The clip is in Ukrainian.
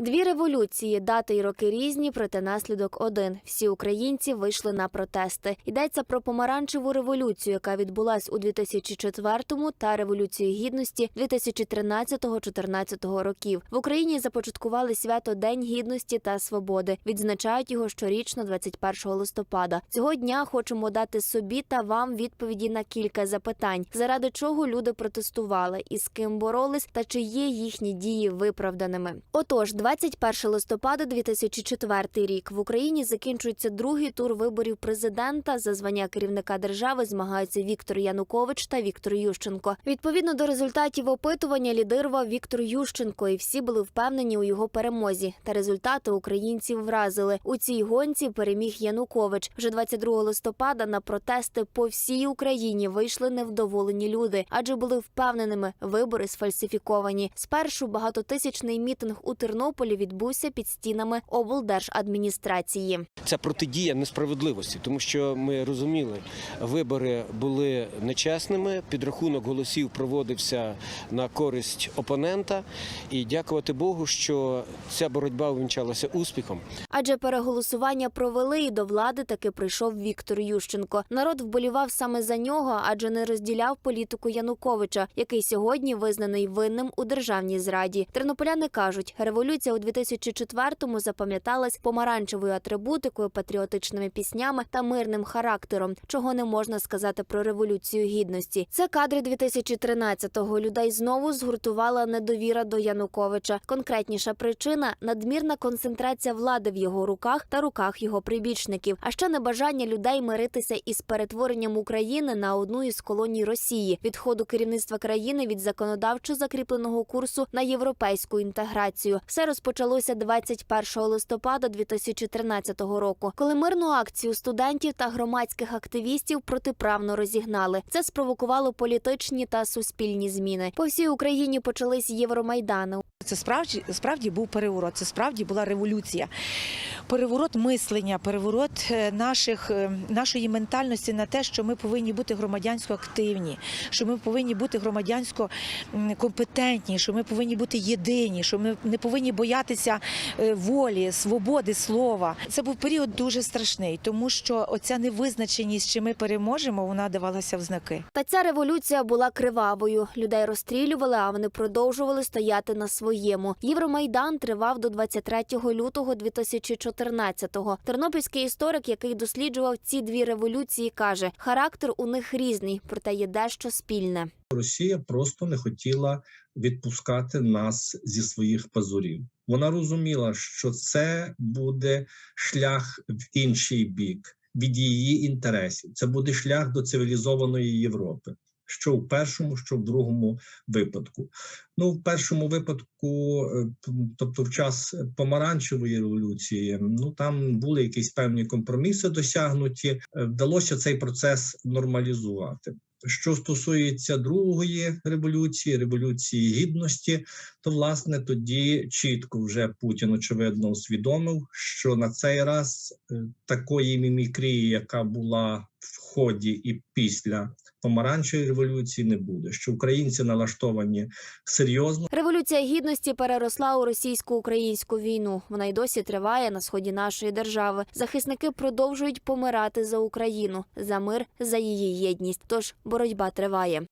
Дві революції, дати й роки різні, проте наслідок один. Всі українці вийшли на протести. Йдеться про помаранчеву революцію, яка відбулась у 2004-му, та революцію гідності 2013-14 років. В Україні започаткували свято День гідності та свободи. Відзначають його щорічно, 21 листопада. Цього дня хочемо дати собі та вам відповіді на кілька запитань, заради чого люди протестували, і з ким боролись, та чи є їхні дії виправданими. Отож, 21 листопада 2004 рік в Україні закінчується другий тур виборів президента. За звання керівника держави змагаються Віктор Янукович та Віктор Ющенко. Відповідно до результатів опитування лідирував Віктор Ющенко, і всі були впевнені у його перемозі. Та результати українців вразили. У цій гонці переміг Янукович. Вже 22 листопада на протести по всій Україні вийшли невдоволені люди, адже були впевненими, вибори сфальсифіковані. Спершу багатотисячний мітинг у Тернополі відбувся під стінами облдержадміністрації. Це протидія несправедливості, тому що ми розуміли, вибори були нечесними. Підрахунок голосів проводився на користь опонента. І дякувати Богу, що ця боротьба увінчалася успіхом. Адже переголосування провели і до влади таки прийшов Віктор Ющенко. Народ вболівав саме за нього, адже не розділяв політику Януковича, який сьогодні визнаний винним у державній зраді. Тернополяни кажуть, революція у 2004-му запам'яталась помаранчевою атрибутикою, патріотичними піснями та мирним характером, чого не можна сказати про революцію гідності. Це кадри 2013-го. Людей знову згуртувала недовіра до Януковича. Конкретніша причина надмірна концентрація влади в його руках та руках його прибічників, а ще небажання людей миритися із перетворенням України на одну із колоній Росії, відходу керівництва країни від законодавчо закріпленого курсу на європейську інтеграцію. Все розпочалося 21 листопада 2013 року, коли мирну акцію студентів та громадських активістів протиправно розігнали. Це спровокувало політичні та суспільні зміни. По всій Україні почались євромайдани. Це справді справді був переворот. Це справді була революція. Переворот мислення, переворот е, наших е, нашої ментальності на те, що ми повинні бути громадянсько активні, що ми повинні бути громадянсько компетентні, що ми повинні бути єдині, що ми не повинні боятися е, волі, свободи слова. Це був період дуже страшний, тому що оця невизначеність, чи ми переможемо, вона давалася в знаки. Та ця революція була кривавою. Людей розстрілювали, а вони продовжували стояти на своєму. Євромайдан тривав до 23 лютого 2014-го. Тернопільський історик, який досліджував ці дві революції, каже: характер у них різний, проте є дещо спільне. Росія просто не хотіла відпускати нас зі своїх пазурів. Вона розуміла, що це буде шлях в інший бік від її інтересів. Це буде шлях до цивілізованої Європи. Що в першому, що в другому випадку. Ну, в першому випадку, е, тобто в час помаранчевої революції, ну там були якісь певні компроміси досягнуті. Е, Вдалося цей процес нормалізувати. Що стосується другої революції, революції гідності, то власне тоді чітко вже Путін очевидно усвідомив, що на цей раз е, такої мімікрії, яка була в ході і після помаранчевої революції, не буде. Що українці налаштовані серйозно. Революція гідності переросла у російсько-українську війну. Вона й досі триває на сході нашої держави. Захисники продовжують помирати за Україну, за мир, за її єдність. Тож боротьба триває.